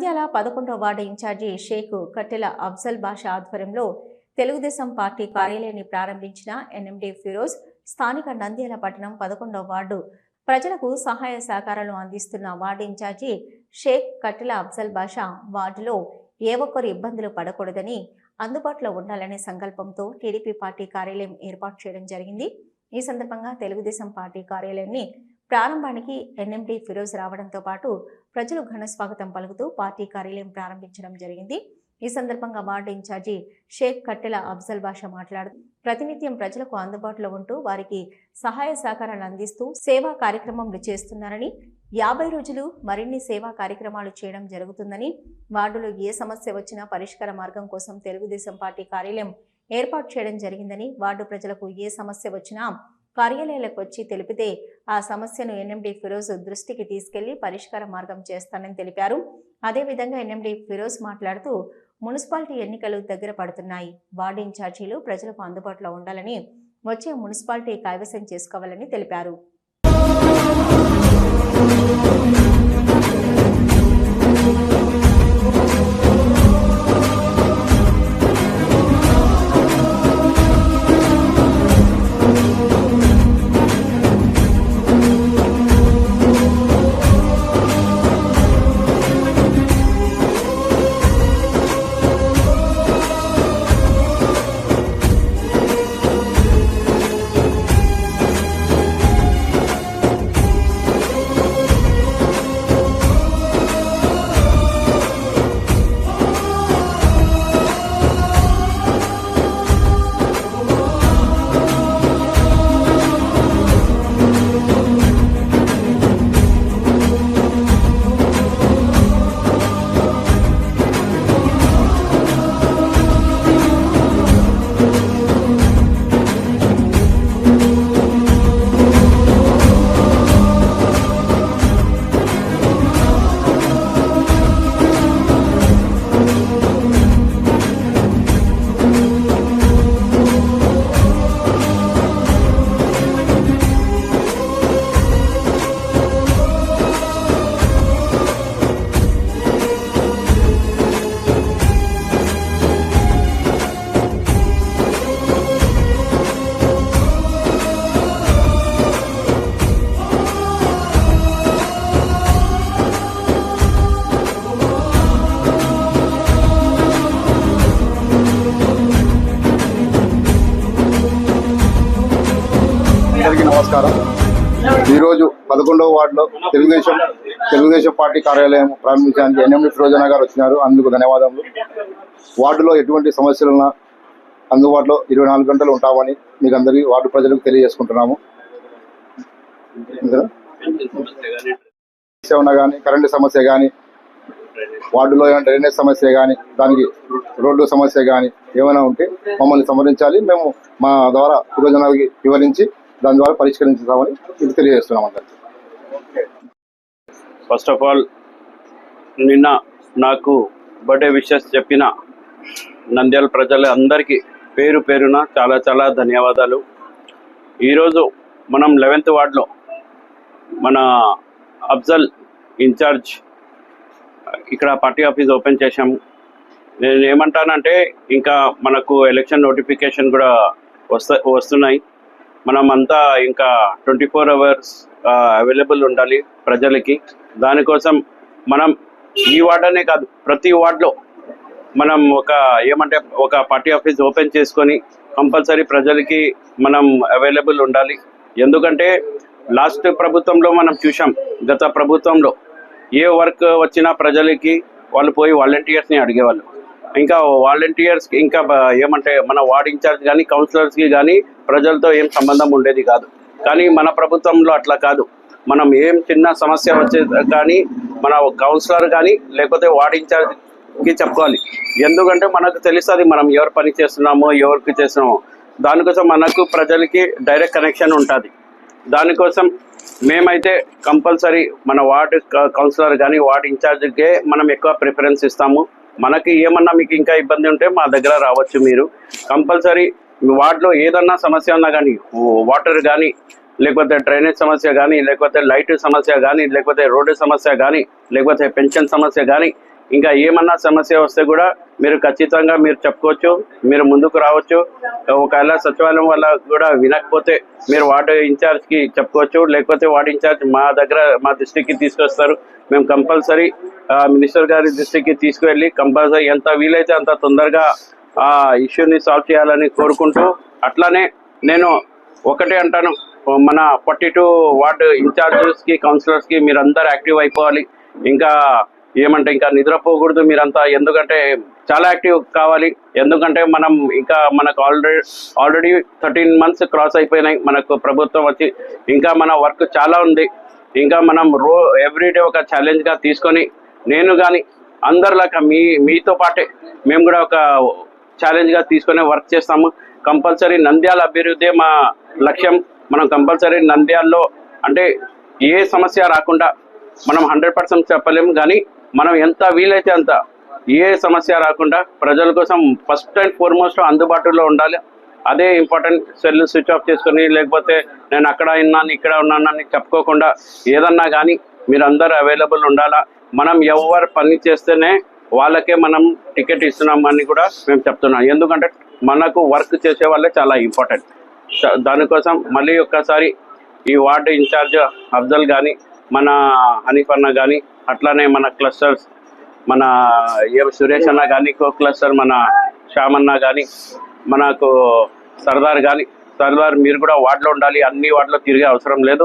నంద్యాల పదకొండవ ward incharge Sheikh కట్టెల అఫ్జల్ బాషా ఆధ్వర్యంలో తెలుగుదేశం పార్టీ కార్యాలయాన్ని ప్రారంభించిన ఎన్ఎండి ఫిరోజ్ స్థానిక నంద్యాల పట్టణం పదకొండవ వార్డు ప్రజలకు సహాయ సహకారాలు అందిస్తున్న వార్డు ఇన్ఛార్జి షేక్ కట్టెల అఫ్జల్ బాషా వార్డులో ఏ ఒక్కరు ఇబ్బందులు పడకూడదని అందుబాటులో ఉండాలనే సంకల్పంతో టీడీపీ పార్టీ కార్యాలయం ఏర్పాటు చేయడం జరిగింది. ఈ సందర్భంగా తెలుగుదేశం పార్టీ కార్యాలయాన్ని ప్రారంభానికి ఎన్ఎండి ఫిరోజ్ రావడంతో పాటు ప్రజలు ఘన స్వాగతం పలుకుతూ పార్టీ కార్యాలయం ప్రారంభించడం జరిగింది. ఈ సందర్భంగా వార్డు ఇన్ఛార్జి షేక్ కట్టెల అఫ్జల్ బాషా మాట్లాడుతూ ప్రతినిత్యం ప్రజలకు అందుబాటులో ఉంటూ వారికి సహాయ సహకారాలు అందిస్తూ సేవా కార్యక్రమంలు చేస్తున్నారని యాభై రోజులు మరిన్ని సేవా కార్యక్రమాలు చేయడం జరుగుతుందని వార్డులో ఏ సమస్య వచ్చినా పరిష్కార మార్గం కోసం తెలుగుదేశం పార్టీ కార్యాలయం ఏర్పాటు చేయడం జరిగిందని వార్డు ప్రజలకు ఏ సమస్య వచ్చినా కార్యాలయాలకు వచ్చి తెలిపితే ఆ సమస్యను ఎన్ఎండి ఫిరోజ్ దృష్టికి తీసుకెళ్ళి పరిష్కార మార్గం చేస్తానని తెలిపారు. అదేవిధంగా ఎన్ఎండి ఫిరోజ్ మాట్లాడుతూ మున్సిపాలిటీ ఎన్నికలు దగ్గర పడుతున్నాయి. వార్డు ఇన్ఛార్జీలు ప్రజలకు అందుబాటులో ఉండాలని వచ్చే మున్సిపాలిటీ కైవసం చేసుకోవాలని తెలిపారు. పదకొండవ వార్డులో తెలుగుదేశం తెలుగుదేశం పార్టీ కార్యాలయం ప్రారంభించడానికి ఎన్ఎండి ఫిరోజన గారు వచ్చినారు. అందుకు ధన్యవాదములు. వార్డులో ఎటువంటి సమస్యలున్నా అందుబాటులో ఇరవై నాలుగు గంటలు ఉంటామని మీకు అందరికీ వార్డు ప్రజలకు తెలియజేసుకుంటున్నాము. ఉన్నా కానీ కరెంటు సమస్య కానీ వార్డులో ఏమైనా డ్రైనేజ్ సమస్య కానీ దానికి రోడ్డు సమస్య కానీ ఏమైనా ఉంటే మమ్మల్ని సంప్రదించాలి. మేము మా ద్వారా యువజనాలకి వివరించి దాని ద్వారా పరిష్కరించుతామని ఇది తెలియజేస్తున్నాం అందరికీ. ఫస్ట్ ఆఫ్ ఆల్ నిన్న నాకు బర్త్డే విషెస్ చెప్పిన నంద్యాల ప్రజల అందరికీ పేరు పేరున చాలా చాలా ధన్యవాదాలు. ఈరోజు మనం లెవెన్త్ వార్డ్లో మన అఫ్జల్ ఇన్ఛార్జ్ ఇక్కడ పార్టీ ఆఫీస్ ఓపెన్ చేశాము. నేను ఏమంటానంటే ఇంకా మనకు ఎలక్షన్ నోటిఫికేషన్ కూడా వస్త వస్తున్నాయి. మనం అంతా ఇంకా ట్వంటీ ఫోర్ అవర్స్ అవైలబుల్ ఉండాలి ప్రజలకి. దానికోసం మనం ఈ వార్డ్ అనే కాదు ప్రతి వార్డులో మనం ఒక ఏమంటే ఒక పార్టీ ఆఫీస్ ఓపెన్ చేసుకొని కంపల్సరీ ప్రజలకి మనం అవైలబుల్ ఉండాలి. ఎందుకంటే లాస్ట్ ప్రభుత్వంలో మనం చూసాం గత ప్రభుత్వంలో ఏ వర్క్ వచ్చినా ప్రజలకి వాళ్ళు పోయి వాలంటీర్స్ని అడిగేవాళ్ళు. ఇంకా వాలంటీర్స్ ఇంకా ఏమంటే మన వార్డ్ ఇన్ఛార్జ్ కానీ కౌన్సిలర్స్కి కానీ ప్రజలతో ఏం సంబంధం ఉండేది కాదు. కానీ మన ప్రభుత్వంలో అట్లా కాదు. మనం ఏం చిన్న సమస్య వచ్చే కానీ మన కౌన్సిలర్ కానీ లేకపోతే వార్డ్ ఇన్ఛార్జ్కి చెప్పుకోవాలి. ఎందుకంటే మనకు తెలుస్తుంది మనం ఎవరు పని చేస్తున్నామో ఎవరికి చేస్తున్నామో. దానికోసం మనకు ప్రజలకి డైరెక్ట్ కనెక్షన్ ఉంటుంది. దానికోసం మేమైతే కంపల్సరీ మన వార్డు కౌన్సిలర్ కానీ వార్డు ఇన్ఛార్జ్కే మనం ఎక్కువ ప్రిఫరెన్స్ ఇస్తాము. మనకి ఏమన్నా మీకు ఇంకా ఇబ్బంది ఉంటే మా దగ్గర రావచ్చు మీరు. కంపల్సరీ వార్డులో ఏదన్నా సమస్య ఉన్నా కానీ వాటర్ కానీ లేకపోతే డ్రైనేజ్ సమస్య కానీ లేకపోతే లైట్ సమస్య కానీ లేకపోతే రోడ్డు సమస్య కానీ లేకపోతే పెన్షన్ సమస్య కానీ ఇంకా ఏమన్నా సమస్య వస్తే కూడా మీరు ఖచ్చితంగా మీరు చెప్పుకోవచ్చు మీరు ముందుకు రావచ్చు. ఒకవేళ సచివాలయం వల్ల కూడా వినకపోతే మీరు వార్డు ఇన్ఛార్జ్కి చెప్పుకోవచ్చు లేకపోతే వార్డు ఇన్ఛార్జ్ మా దగ్గర మా దృష్టికి తీసుకొస్తారు. మేము కంపల్సరీ మినిస్టర్ గారి దృష్టికి తీసుకువెళ్ళి కంపల్సరీ ఎంత వీలైతే అంత తొందరగా ఆ ఇష్యూని సాల్వ్ చేయాలని కోరుకుంటూ అట్లానే నేను ఒకటే అంటాను. మన ఫార్టీ టూ వార్డు ఇన్ఛార్జెస్కి కౌన్సిలర్స్కి మీరందరూ యాక్టివ్ అయిపోవాలి. ఇంకా ఏమంటే ఇంకా నిద్రపోకూడదు మీరంతా. ఎందుకంటే చాలా యాక్టివ్ కావాలి. ఎందుకంటే మనం ఇంకా మనకు already already thirteen months cross అయిపోయినాయి. మనకు ప్రభుత్వం వచ్చి ఇంకా మన వర్క్ చాలా ఉంది. ఇంకా మనం రో ఎవ్రీడే ఒక ఛాలెంజ్గా తీసుకొని నేను కానీ అందరిలాగా మీ మీతో పాటే మేము కూడా ఒక ఛాలెంజ్గా తీసుకొని వర్క్ చేస్తాము. కంపల్సరీ నంద్యాల అభివృద్ధి మా లక్ష్యం. మనం కంపల్సరీ నంద్యాలలో అంటే ఏ సమస్య రాకుండా మనం హండ్రెడ్ పర్సెంట్ చెప్పలేము కానీ మనం ఎంత వీలైతే అంత ఏ సమస్య రాకుండా ప్రజల కోసం ఫస్ట్ అండ్ ఫోర్మోస్ట్ అందుబాటులో ఉండాలి. అదే ఇంపార్టెంట్ సెల్ స్విచ్ ఆఫ్ చేసుకుని లేకపోతే నేను అక్కడ ఉన్నాను ఇక్కడ ఉన్నాను అని చెప్పుకోకుండా ఏదన్నా కానీ మీరందరూ అవైలబుల్ ఉండాలా? మనం ఎవరు పని చేస్తేనే వాళ్ళకే మనం టికెట్ ఇస్తున్నాం అని కూడా మేము చెప్తున్నాం. ఎందుకంటే మనకు వర్క్ చేసే వాళ్ళే చాలా ఇంపార్టెంట్. దానికోసం మళ్ళీ ఒక్కసారి ఈ వార్డు ఇన్ఛార్జ్ అఫ్జల్ కానీ మన హనీఫ్ అన్న కానీ అట్లానే మన క్లస్టర్స్ మన ఏ సురేష్ అన్న కానీ కో క్లస్టర్ మన శ్యామ్ అన్న కానీ మనకు సర్దార్ కానీ సర్దార్ మీరు కూడా వార్డులో ఉండాలి అన్ని వార్డులో తిరిగే అవసరం లేదు.